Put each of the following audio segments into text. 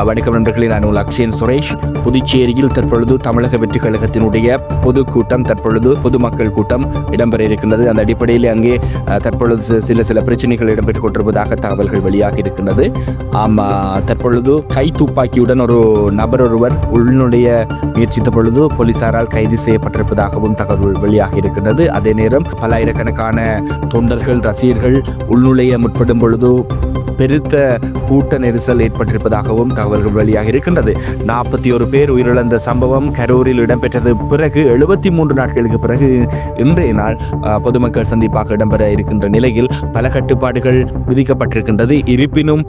வணக்கம் நண்பர்களே நான் உங்கள் அக்ஷயன் சுரேஷ். புதுச்சேரியில் தற்பொழுது தமிழக வெற்றி கழகத்தினுடைய பொதுக்கூட்டம் தற்பொழுது பொதுமக்கள் கூட்டம் இடம்பெற இருக்கின்றது. அந்த அடிப்படையில் அங்கே தற்பொழுது சில சில பிரச்சனைகள் இடம்பெற்றுக் கொண்டிருப்பதாக தகவல்கள் வெளியாக இருக்கின்றது. ஆமாம் தற்பொழுது கை துப்பாக்கியுடன் ஒரு நபர் ஒருவர் உள்நுழைய முயற்சித்த பொழுது போலீசாரால் கைது செய்யப்பட்டிருப்பதாகவும் தகவல் வெளியாக இருக்கின்றது. அதே நேரம் பல்லாயிரக்கணக்கான தொண்டர்கள் ரசிகர்கள் உள்நுழைய முற்படும் பொழுது பெருத்த கூட்ட நெரிசல் ஏற்பட்டிருப்பதாகவும் தகவல்கள் வெளியாக இருக்கின்றது. நாற்பத்தி ஒரு பேர் உயிரிழந்த சம்பவம் கரூரில் இடம்பெற்றது. பிறகு எழுபத்தி மூன்று நாட்களுக்கு பிறகு இன்றைய நாள் பொதுமக்கள் சந்திப்பாக இடம்பெற இருக்கின்ற நிலையில் பல கட்டுப்பாடுகள் விதிக்கப்பட்டிருக்கின்றது. இருப்பினும்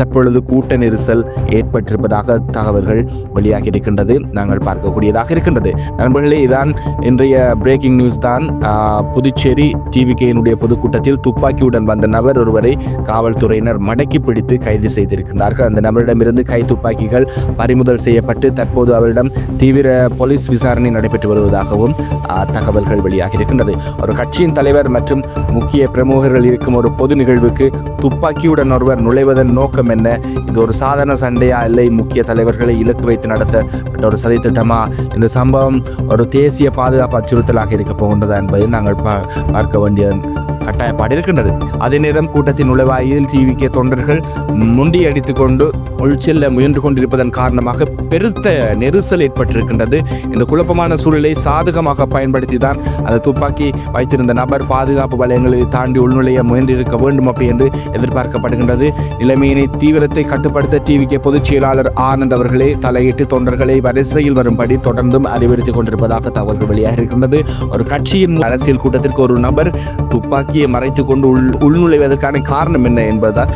தற்பொழுது கூட்ட நெரிசல் ஏற்பட்டிருப்பதாக தகவல்கள் வெளியாக இருக்கின்றது. நாங்கள் பார்க்கக்கூடியதாக இருக்கின்றது. நண்பர்களே இதான் இன்றைய பிரேக்கிங் நியூஸ் தான். புதுச்சேரி டிவிகேயினுடைய பொதுக்கூட்டத்தில் துப்பாக்கியுடன் வந்த நபர் ஒருவரை காவல்துறையினர் மடக்கி பிடித்து கைது செய்திருக்கின்றார்கள். அந்த நபரிடமிருந்து கை துப்பாக்கிகள் பறிமுதல் செய்யப்பட்டு தற்போது அவரிடம் தீவிர போலீஸ் விசாரணை நடைபெற்று வருவதாகவும் தகவல்கள் வெளியாகி இருக்கின்றது. ஒரு கட்சியின் தலைவர் மற்றும் முக்கிய பிரமுகர்கள் இருக்கும் ஒரு பொது நிகழ்வுக்கு துப்பாக்கியுடன் ஒருவர் நுழைவதன் நோக்கம் என்ன? இது ஒரு சாதாரண சண்டையா இல்லை? முக்கிய தலைவர்களை இலக்கு வைத்து நடத்தப்பட்ட ஒரு சதித்திட்டமா இந்த சம்பவம் ஒரு தேசிய பாதுகாப்பு அச்சுறுத்தலாக இருக்க போகின்றதா என்பதை நாங்கள் பா பார்க்க வேண்டிய கட்டாயப்பாடு இருக்கின்றது அதே நேரம் கூட்டத்தின் நுழைவாயில் டிவிகே தொண்டர்கள் முண்டி கொண்டு உள்செல்ல முயன்று கொண்டிருப்பதன் காரணமாக பெருத்த நெரிசல் ஏற்பட்டிருக்கின்றது. இந்த குழப்பமான சூழலை சாதகமாக பயன்படுத்தி தான் அந்த துப்பாக்கி வைத்திருந்த நபர் பாதுகாப்பு வலயங்களை தாண்டி உள்நுழைய முயன்றிருக்க வேண்டும் அப்படி என்று எதிர்பார்க்கப்படுகின்றது. நிலைமையினை தீவிரத்தை கட்டுப்படுத்த டிவிகே பொதுச் செயலாளர் ஆனந்த் அவர்களே தலையிட்டு தொண்டர்களை வரிசையில் வரும்படி தொடர்ந்தும் அறிவுறுத்திக் கொண்டிருப்பதாக தகவல்கள் வெளியாக இருக்கின்றது ஒரு கட்சியின் அரசியல் கூட்டத்திற்கு ஒரு நபர் துப்பாக்கி துப்பாக்கியை மறைத்து கொண்டு உள் உள்நுழைவதற்கான காரணம் என்ன என்பதுதான்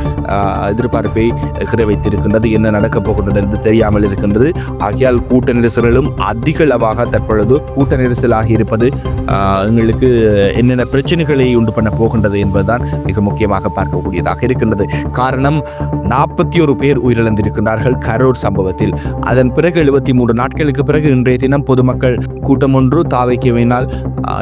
எதிர்பார்ப்பை கிர வைத்திருக்கின்றது என்ன நடக்கப் போகின்றது என்று தெரியாமல் இருக்கின்றது. ஆகையால் கூட்ட நெரிசல்களும் அதிகளவாக தற்பொழுது கூட்ட நெரிசலாகி இருப்பது எங்களுக்கு என்னென்ன பிரச்சனைகளை உண்டு பண்ண போகின்றது என்பதுதான் மிக முக்கியமாக பார்க்கக்கூடியதாக இருக்கின்றது. காரணம் நாற்பத்தி ஒரு பேர் உயிரிழந்திருக்கின்றார்கள் கரூர் சம்பவத்தில். அதன் பிறகு எழுபத்தி மூன்று நாட்களுக்கு பிறகு இன்றைய தினம் பொதுமக்கள் கூட்டம் ஒன்று தாவைக்கவினால்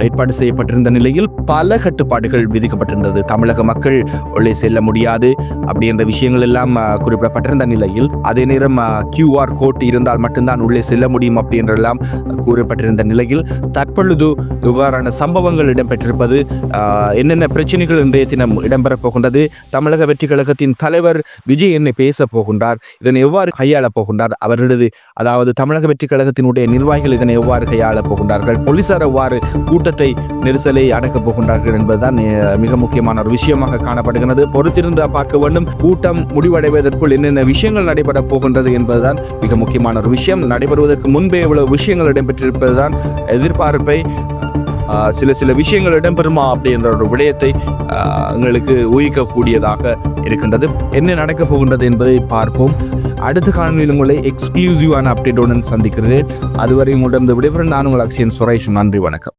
ஏற்பாடு செய்யப்பட்டிருந்த நிலையில் பல கட்டுப்பாடுகள் விதிக்கப்பட்டிருந்தது. தமிழக மக்கள் உள்ளே செல்ல முடியாது அப்படின்ற விஷயங்கள் எல்லாம் குறிப்பிடப்பட்டிருந்த நிலையில் அதே நேரம் கியூஆர் கோட் இருந்தால் மட்டும்தான் உள்ளே செல்ல முடியும் அப்படின்றெல்லாம் கூறப்பட்டிருந்த நிலையில் தற்பொழுது இவ்வாறான சம்பவங்கள் இடம்பெற்றிருப்பது என்னென்ன பிரச்சனைகள் இன்றைய தினம் இடம்பெறப் போகின்றது தமிழக வெற்றி கழகத்தின் தலைவர் விஜய் என்னை பேச போகின்றார் இதனை எவ்வாறு கையாளப் போகின்றார் அவர்களது அதாவது தமிழக வெற்றி கழகத்தினுடைய நிர்வாகிகள் இதனை எவ்வாறு கையாளப் போகின்றார்கள் போலீசார் எவ்வாறு கூட்டத்தை நெரிசலை அடக்கப் போகின்றார்கள் என்பதுதான் மிக முக்கியமான ஒரு விஷயமாக காணப்படுகிறது பொறுத்திருந்து பார்க்க வேண்டும். கூட்டம் முடிவடைவதற்குள் என்னென்ன விஷயங்கள் நடைபெற போகின்றது என்பதுதான் மிக முக்கியமான ஒரு விஷயம். நடைபெறுவதற்கு முன்பே இவ்வளவு விஷயங்கள் இடம்பெற்றிருப்பதுதான் எதிர்பார்ப்பை சில சில விஷயங்கள் இடம்பெறுமா அப்படின்ற ஒரு விடயத்தை எங்களுக்கு ஊகிக்கக்கூடியதாக இருக்கின்றது. என்ன நடக்கப் போகின்றது என்பதை பார்ப்போம். அடுத்த காணொலியில் உங்களை எக்ஸ்க்ளூசிவான அப்டேட்டுடன் சந்திக்கிறேன். அதுவரை உங்களிடம் விடைபெறும். நான் உங்கள் அக்ஷயன் சுரேஷ் நன்றி வணக்கம்.